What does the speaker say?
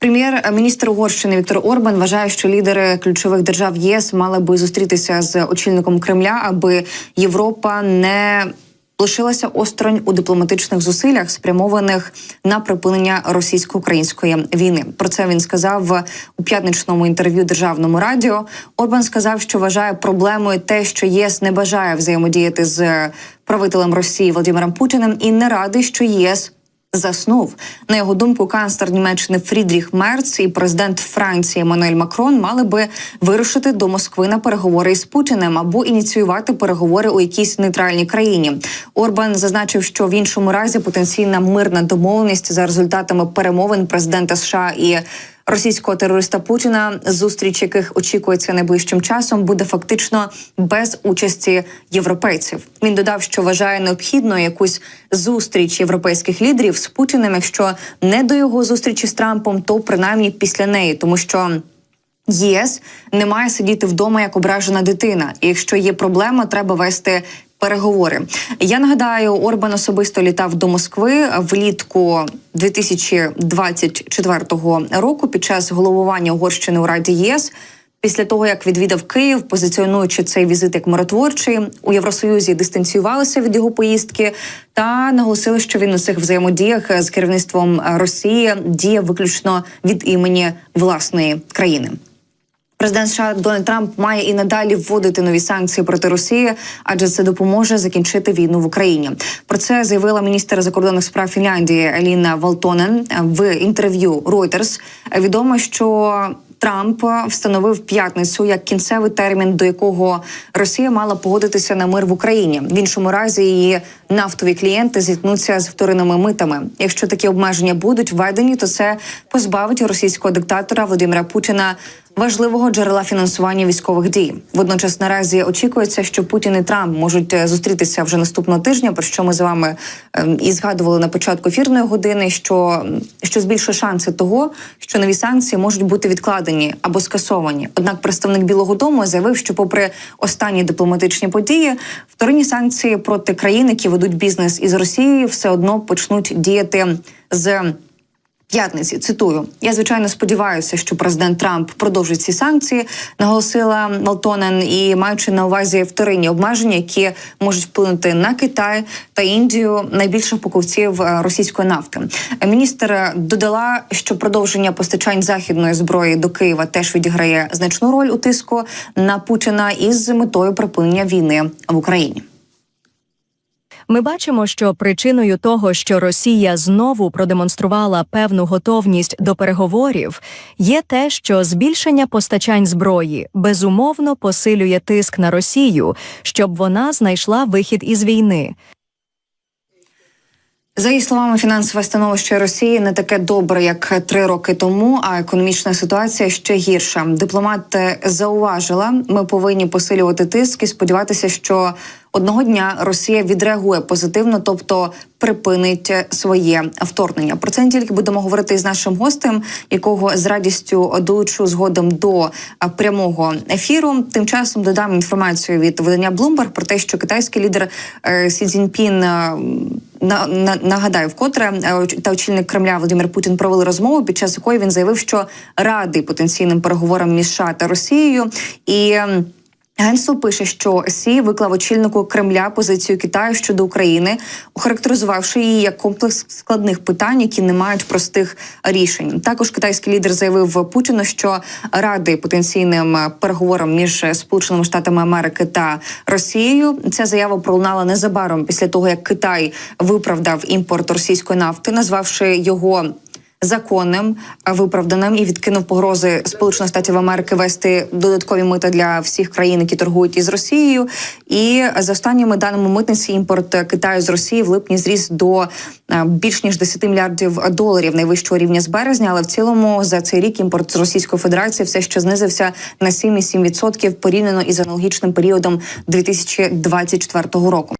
Прем'єр-міністр Угорщини Віктор Орбан вважає, що лідери ключових держав ЄС мали би зустрітися з очільником Кремля, аби Європа не лишилася осторонь у дипломатичних зусиллях, спрямованих на припинення російсько-української війни. Про це він сказав у п'ятничному інтерв'ю державному радіо. Орбан сказав, що вважає проблемою те, що ЄС не бажає взаємодіяти з правителем Росії Володимиром Путіним, і не радий, що ЄС заснув. На його думку, канцлер Німеччини Фрідріх Мерц і президент Франції Еммануель Макрон мали би вирушити до Москви на переговори із Путіним або ініціювати переговори у якійсь нейтральній країні. Орбан зазначив, що в іншому разі потенційна мирна домовленість за результатами перемовин президента США і російського терориста Путіна, зустріч яких очікується найближчим часом, буде фактично без участі європейців. Він додав, що вважає необхідною якусь зустріч європейських лідерів з Путіним, якщо не до його зустрічі з Трампом, то принаймні після неї, тому що. ЄС не має сидіти вдома як ображена дитина. І якщо є проблема, треба вести переговори. Я нагадаю, Орбан особисто літав до Москви влітку 2024 року під час головування Угорщини у Раді ЄС. Після того як відвідав Київ, позиціонуючи цей візит як миротворчий, у Євросоюзі дистанціювалися від його поїздки та наголосили, що він у цих взаємодіях з керівництвом Росії діє виключно від імені власної країни. Президент США Дональд Трамп має і надалі вводити нові санкції проти Росії, адже це допоможе закінчити війну в Україні. Про це заявила міністр закордонних справ Фінляндії Еліна Валтонен в інтерв'ю Reuters. Відомо, що Трамп встановив п'ятницю як кінцевий термін, до якого Росія мала погодитися на мир в Україні. В іншому разі її нафтові клієнти зіткнуться з вторинними митами. Якщо такі обмеження будуть введені, то це позбавить російського диктатора Володимира Путіна важливого джерела фінансування військових дій. Водночас наразі очікується, що Путін і Трамп можуть е, зустрітися вже наступного тижня. Про що ми з вами ем, і згадували на початку ефірної години, що що збільшує шанси того, що нові санкції можуть бути відкладені або скасовані. Однак, представник Білого Дому заявив, що, попри останні дипломатичні події, вторинні санкції проти країн, які ведуть бізнес із Росією, все одно почнуть діяти з. П'ятниці цитую, я звичайно сподіваюся, що президент Трамп продовжить ці санкції, наголосила Малтонен, і маючи на увазі вторинні обмеження, які можуть вплинути на Китай та Індію, найбільших покупців е, російської нафти. Міністр додала, що продовження постачань західної зброї до Києва теж відіграє значну роль у тиску на Путіна із метою припинення війни в Україні. Ми бачимо, що причиною того, що Росія знову продемонструвала певну готовність до переговорів, є те, що збільшення постачань зброї безумовно посилює тиск на Росію, щоб вона знайшла вихід із війни. За її словами, фінансове становище Росії не таке добре, як три роки тому. А економічна ситуація ще гірша. Дипломат зауважила, ми повинні посилювати тиск і сподіватися, що одного дня Росія відреагує позитивно, тобто припинить своє вторгнення. Про це не тільки будемо говорити з нашим гостем, якого з радістю долучу згодом до прямого ефіру. Тим часом додам інформацію від видання Bloomberg про те, що китайський лідер е, Сі Цзіньпін е, на, на нагадаю, вкотре е, та очільник Кремля Володимир Путін провели розмову, під час якої він заявив, що радий потенційним переговорам між США та Росією і. Генство пише, що Сі виклав очільнику Кремля позицію Китаю щодо України, охарактеризувавши її як комплекс складних питань, які не мають простих рішень. Також китайський лідер заявив Путіну, що радий потенційним переговорам між Сполученими Штатами Америки та Росією. Ця заява пролунала незабаром після того, як Китай виправдав імпорт російської нафти, назвавши його законним виправданим і відкинув погрози Сполучених Штатів Америки вести додаткові мита для всіх країн, які торгують із Росією. І за останніми даними митниці імпорт Китаю з Росії в липні зріс до більш ніж 10 мільярдів доларів найвищого рівня з березня. Але в цілому за цей рік імпорт з Російської Федерації все ще знизився на 7,7% порівняно із аналогічним періодом 2024 року.